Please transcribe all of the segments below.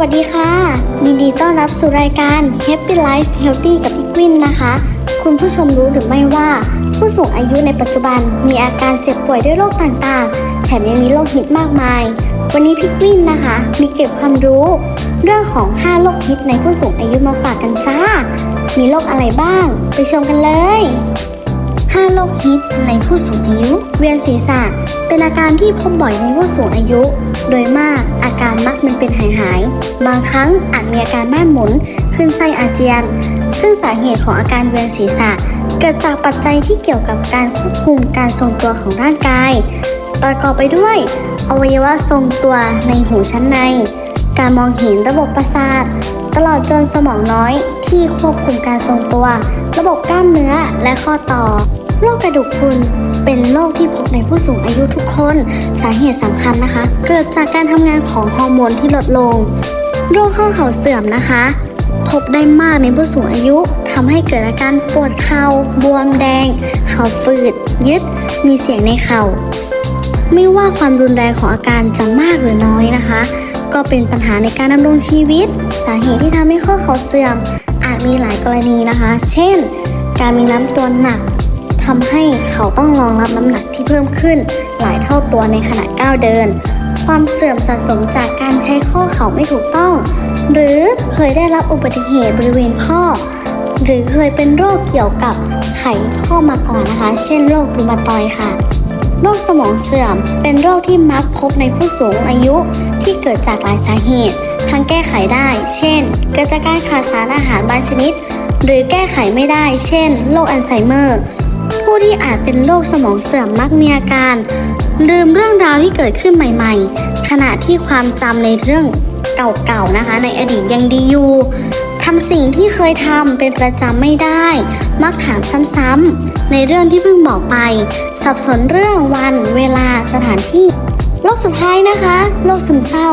วัสดีค่ะ ยินดีต้อนรับสู่รายการ Happy Life Healthy กับพี่กวินนะคะ คุณผู้ชมรู้หรือไม่ว่า ผู้สูงอายุในปัจจุบันมีอาการเจ็บป่วยด้วยโรคต่างๆ แถมยังมีโรคฮิตมากมาย วันนี้พี่กวินนะคะ มีเก็บความรู้ เรื่องของ 5 โรคฮิตในผู้สูงอายุมาฝากกันจ้า มีโรคอะไรบ้าง ไปชมกันเลย 5 โรคฮิตในผู้สูงอายุ เวียนศีรษะ เป็นอาการที่พบบ่อยในผู้สูงอายุ โดยมากอาการมักมันเป็นหายหาย บางครั้งอาจมีอาการบ้านหมุนขึ้นไส้อาเจียน ซึ่งสาเหตุของอาการเวียนศีรษะ เกิดจากปัจจัยที่เกี่ยวกับการควบคุมการทรงตัวของร่างกาย ประกอบไปด้วย อวัยวะทรงตัวในหูชั้นใน การมองเห็นระบบประสาท ตลอดจนสมองน้อย ที่ควบคุมการทรงตัว ระบบกล้ามเนื้อและข้อต่อ โรคกระดูกพรุนเป็นโรคที่พบในผู้สูงอายุทุกคน สาเหตุสำคัญนะคะ เกิดจากการทำงานของฮอร์โมนที่ลดลง โรคข้อเข่าเสื่อมนะคะ พบได้มากในผู้สูงอายุทำให้เกิดอาการปวดเข่าบวมแดง เข่าฝืด ยึด มีเสียงในเข่าไม่ว่าความรุนแรงของอาการจะมากหรือน้อยนะคะ ก็เป็นปัญหาในการดำรงชีวิต สาเหตุที่ทำให้ข้อเข่าเสื่อม อาจมีหลายกรณีนะคะ เช่น การมีน้ำตัวหนักทำให้เขาต้องรองรับน้ำหนักที่เพิ่มขึ้น หลายเท่าตัวในขณะก้าวเดิน ความเสื่อมสะสมจากการใช้ข้อเข่าไม่ถูกต้อง หรือเคยได้รับอุบัติเหตุบริเวณข้อ หรือเคยเป็นโรคเกี่ยวกับไขข้อมาก่อนนะคะ เช่นโรครูมาตอยค่ะ โรคสมองเสื่อม เป็นโรคที่มักพบในผู้สูงอายุที่เกิดจากหลายสาเหตุทั้งแก้ไขได้ เช่น เกิดจากการขาดสารอาหารบางชนิด หรือแก้ไขไม่ได้ เช่น โรคอัลไซเมอร์ ผู้ที่อาจเป็นโรคสมองเสื่อมมักมีอาการ ลืมเรื่องราวที่เกิดขึ้นใหม่ ๆ ขณะที่ความจำในเรื่องเก่าๆนะคะ ในอดีตยังดีอยู่ำสิ่งที่เคยทำเป็นประจำไม่ได้ มักถามซ้ำๆในเรื่องที่เพิ่งบอกไป สับสนเรื่องวันเวลาสถานที่โรคสุดท้ายนะคะโรคซึมเศร้า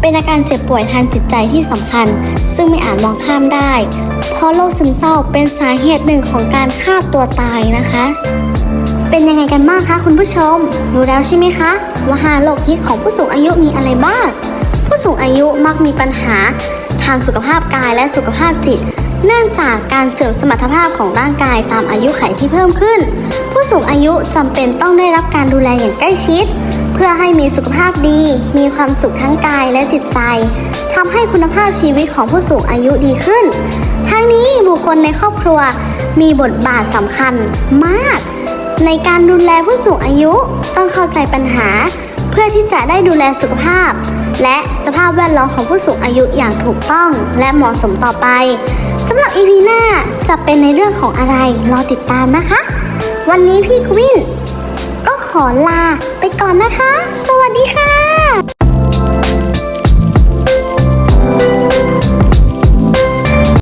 เป็นอาการเจ็บป่วยทางจิตใจที่สำคัญ ซึ่งไม่อาจมองข้ามได้ เพราะโรคซึมเศร้าเป็นสาเหตุหนึ่งของการฆ่าตัวตายนะคะ เป็นยังไงกันบ้างคะคุณผู้ชมรู้แล้วใช่ไหมคะว่าหาโรคฮิตของผู้สูงอายุมีอะไรบ้าง ผู้สูงอายุมักมีปัญหา ทางสุขภาพกายและสุขภาพจิต เนื่องจากการเสื่อมสมรรถภาพของร่างกายตามอายุไขที่เพิ่มขึ้น ผู้สูงอายุจำเป็นต้องได้รับการดูแลอย่างใกล้ชิด เพื่อให้มีสุขภาพดี มีความสุขทั้งกายและจิตใจทำให้คุณภาพชีวิตของผู้สูงอายุดีขึ้น ทั้งนี้บุคคลในครอบครัวมีบทบาทสำคัญมาก ในการดูแลผู้สูงอายุต้องเข้าใจปัญหา เพื่อที่จะได้ดูแลสุขภาพ และสภาพแวดล้อมของผู้สูงอายุอย่างถูกต้องและเหมาะสมต่อไปสำหรับ EP หน้าจะเป็นในเรื่องของอะไรรอติดตามนะคะ วันนี้พี่กวินก็ขอลาไปก่อนนะคะ สวัสดีค่ะ